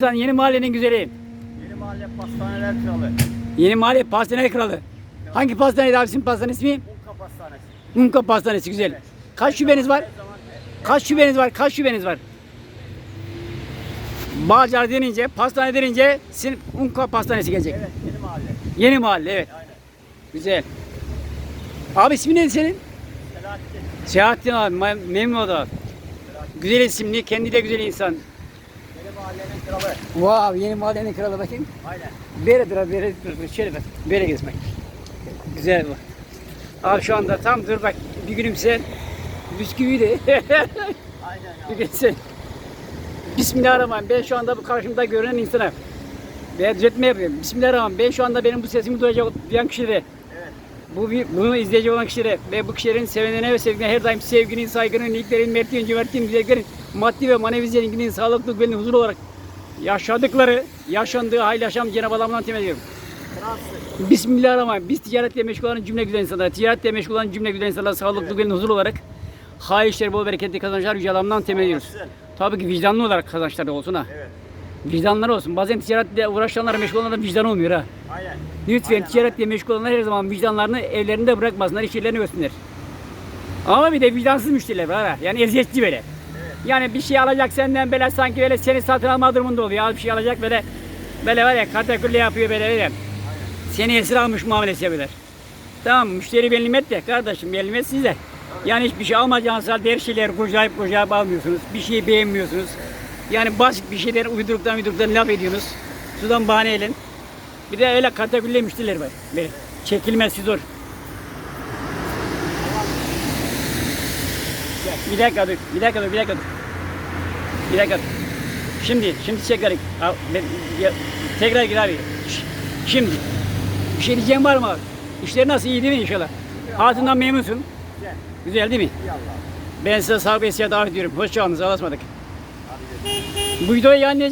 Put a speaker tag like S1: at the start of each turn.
S1: Sen Yeni mahallenin güzeli.
S2: Yeni mahalle pastaneler kralı.
S1: Yeni mahalle pastane kralı. Hangi pastaneydi abi sizin pastane ismi?
S2: Unka pastanesi.
S1: Unka pastanesi güzel. Kaç şubeniz var? Kaç şubeniz var? Kaç şubeniz var? Bağcar denince, pastane denince sizin Unka pastanesi gelecek.
S2: Evet yeni mahalle.
S1: Yeni mahalle evet.
S2: Aynen.
S1: Güzel. Abi ismi neydi senin?
S2: Selahattin.
S1: Seyahattin abi. me- Memnun oldum. Güzel isimli, kendi de güzel insan.
S2: Mahallenin kralı.
S1: Wow, yeni mahallenin kralı bakayım.
S2: Aynen.
S1: Bere dur abi, bere. Şöyle bak, bere gezmek. Güzel bu. Abi şu anda tam dur bak, bir günüm sen bisküvi de.
S2: Aynen
S1: bir
S2: ya.
S1: gün sen. Bismillahirrahmanirrahim. Ben şu anda bu karşımda görünen insana. Ben düzeltme yapıyorum. Bismillahirrahmanirrahim. Ben şu anda benim bu sesimi duyacak duyan kişilere,
S2: Evet.
S1: Bu bunu izleyecek olan kişilere ve bu kişilerin sevenlerine ve sevgilerine her daim sevginin, saygının, iyiliklerin, mertliğin, cömertliğin, güzelliklerin, maddi ve manevi zenginliğin, sağlıklı, güvenli, huzur olarak yaşadıkları, yaşandığı hayırlı yaşam Cenab-ı Allah'ımdan temin ediyorum. Bismillahirrahmanirrahim. Biz ticaretle meşgul olan cümle güzel insanlar, ticaretle meşgul olan cümle güzel insanlar, sağlıklı,
S2: Evet.
S1: güvenli, huzur olarak hayır işleri, bol bereketli kazançlar Yüce Allah'ımdan temin ediyoruz. Tabii ki vicdanlı olarak kazançları olsun ha.
S2: Evet.
S1: Vicdanları olsun. Bazen ticaretle uğraşanlar, meşgul olanlar vicdan olmuyor ha.
S2: Aynen.
S1: Lütfen
S2: Aynen,
S1: ticaretle meşgul olanlar her zaman vicdanlarını evlerinde bırakmasınlar, iş yerlerini görsünler. Ama bir de vicdansız müşteriler var ha. Yani eziyetçi böyle. Yani bir şey alacak senden böyle sanki böyle seni satın alma durumunda oluyor. Az bir şey alacak böyle böyle var ya katakulle yapıyor böyle böyle. Seni esir almış muamelesi yapıyorlar. Tamam müşteri benim et de kardeşim benim et size. Yani hiçbir şey almayacağınız halde her şeyleri kurcalayıp kurcalayıp almıyorsunuz. Bir şeyi beğenmiyorsunuz. Yani basit bir şeyler uyduruktan uyduruktan laf ediyorsunuz. Sudan bahane edin. Bir de öyle var. Böyle çekilmesi zor. Bir dakika dur, bir dakika dur, bir dakika dur. Bir dakika dur. Şimdi, şimdi tekrar tekrar gir abi. Şimdi. Bir şey diyeceğim var mı abi? İşler nasıl iyi değil mi inşallah? Hayatından memnunsun.
S2: Güzel.
S1: Güzel değil mi? Ben size sıhhat davet ediyorum. Hoşçakalın,
S2: gidelim.
S1: Bu videoyu yayınlayacağım.